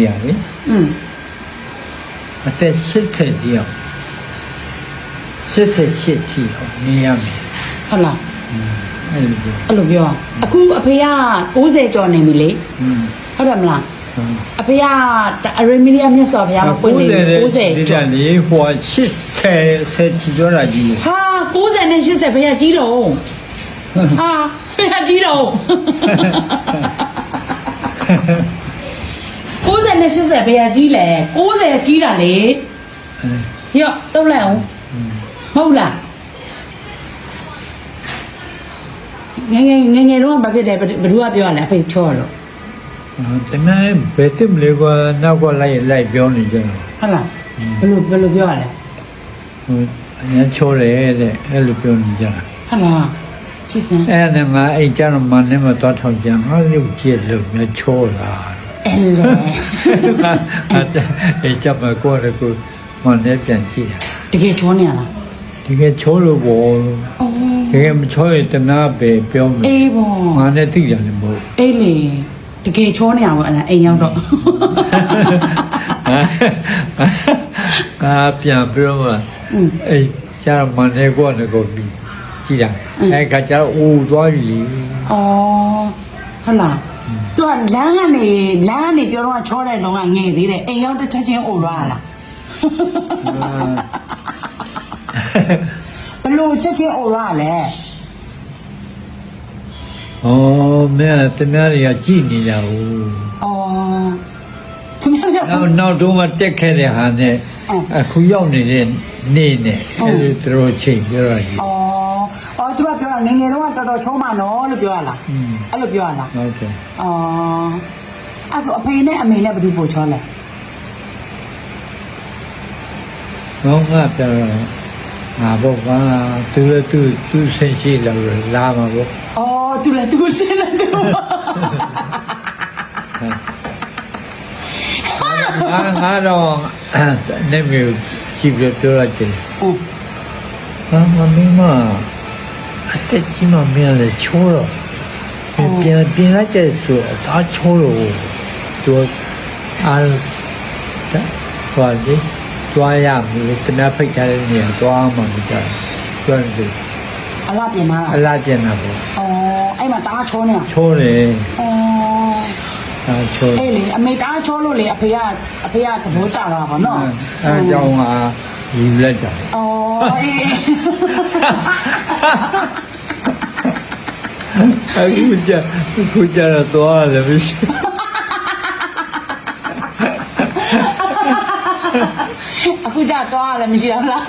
ရလေ อืม အသက်80တယောက်88ထိအောင်နေရမယ် ဟုတ်လား အဲ့လိုပြော အဲ့လိုပြောအခုအဖေက60ကျော်နေပြီလေ อืม ဟုတ်တယ်မလား ဟုတ် အဖေကအရေမီဒီယာမြတ်စွာဘုရားမပွင့်နေပြီ90 ဒီ ကျော် ကလေဟို80 70ချီပြောတာကြီးလေ ဟာ90နဲ့80ဘယ်ကကြီးတော့ဟာဘယ်ကကြီးတော့90 နဲ့80ဘယ်ကကြီးလဲ90ကြီးတာလေရော့တော့လိုက်အောင်မဟုတ်လားငယ်ငယ်ငယ်ငယ်တော့ဘာဖြစ်တယ်ဘယ်သူကပြောရလဲအဖေချောတော့တမန်ဘယ်တက်မလဲကွာနောက်ကလိုက်လိုက်ပြောနေကြတော့ဟုတ်လားဘယ်လိုဘယ်လိုပြောရလဲဟိုအញ្ញချိုးတယ်တဲ့အဲ့လိုပြောနေကြတာဟုတ်လားကြည့်စမ်းအဲ့ဒါငါအိတ်ကြတော့မနဲ့မသွားထောက်ကြငါရုပ်ကြည့်လို့မြချိုးလာ အဲလေအဲချက်မကောရကူဟောနေပြန်ကြည့်တာတကယ်ချောနေရလားတကယ်ချောလို့ဘောတကယ်မချောရင်တနာပဲပြောမယ်အေးဘောငါနဲ့သိရတယ်မဟုတ်အေးလေတကယ်ချောနေရဘောအဲ့ဒါအိမ်ရောက်တော့ကာပြန်ပြောမှာအေးကျတော့မနဲ့ကောရကူပြီးကြည့်တာအဲခါကျတော့အိုးသွားပြီလေအော်ဟုတ်လား သူကလမ်းကနေလမ်းကနေပြောတော့ချောတဲ့လုံကငယ်သေးတယ်အိမ်ရောက်တစ်ချက်ချင်းအိုလွားလားဘလို့ချက်ချင်းအိုလွားလဲအော်မင်းတင်များတွေကကြည်နေကြဘူးအော်သူများကနောက်နောက်တော့မှတက်ခဲ့တဲ့ဟာနဲ့အခုရောက်နေတဲ့နေနဲ့အဲလိုတို့ချိန်ပြောရရင်အော် ငယ်ငယ်တော့ကတော်တော်ချောမှနော်လို့ပြောရလား อืม အဲ့လိုပြောရလား ဟုတ်တယ် อ๋อအဲ့ဆိုအဖေနဲ့အမေနဲ့ဘယ်သူပို့ချောလဲ ဘောင်းကပြောတော့ငါဘောကသူလည်းသူသူဆင်ရှိလို့လာမှာပေါ့ อ๋อသူလည်းသူစင်းတယ်သူ ငါငါတော့နေမျိုးကြည့်ပြပြောလိုက်တယ် อืม ဟာမမင်းမ အသက်ကြီးမှမင်းလည်းချိုးတော့ပြန်ပြန်လိုက်တဲ့ဆိုအသားချိုးတော့သူအာခွာလေတွားရမယ်တနက်ဖိတ်ထားတဲ့နေရာတွားမှမကြဘူးတွားတယ်အလားပြင်မှာအလားပြင်တာပေါ့အော်အဲ့မှာတအားချိုးနေတာချိုးတယ်အော်အာချိုးအဲ့လေအမေတအားချိုးလို့လေအဖေကအဖေကသဘောကျတာပါနော်အဲအကြောင်းက ယူလက်တာอ๋อအေးအခုကြအခုကြတော့သွားတယ်မရှိအခုကြတော့လည်းမရှိတော့လား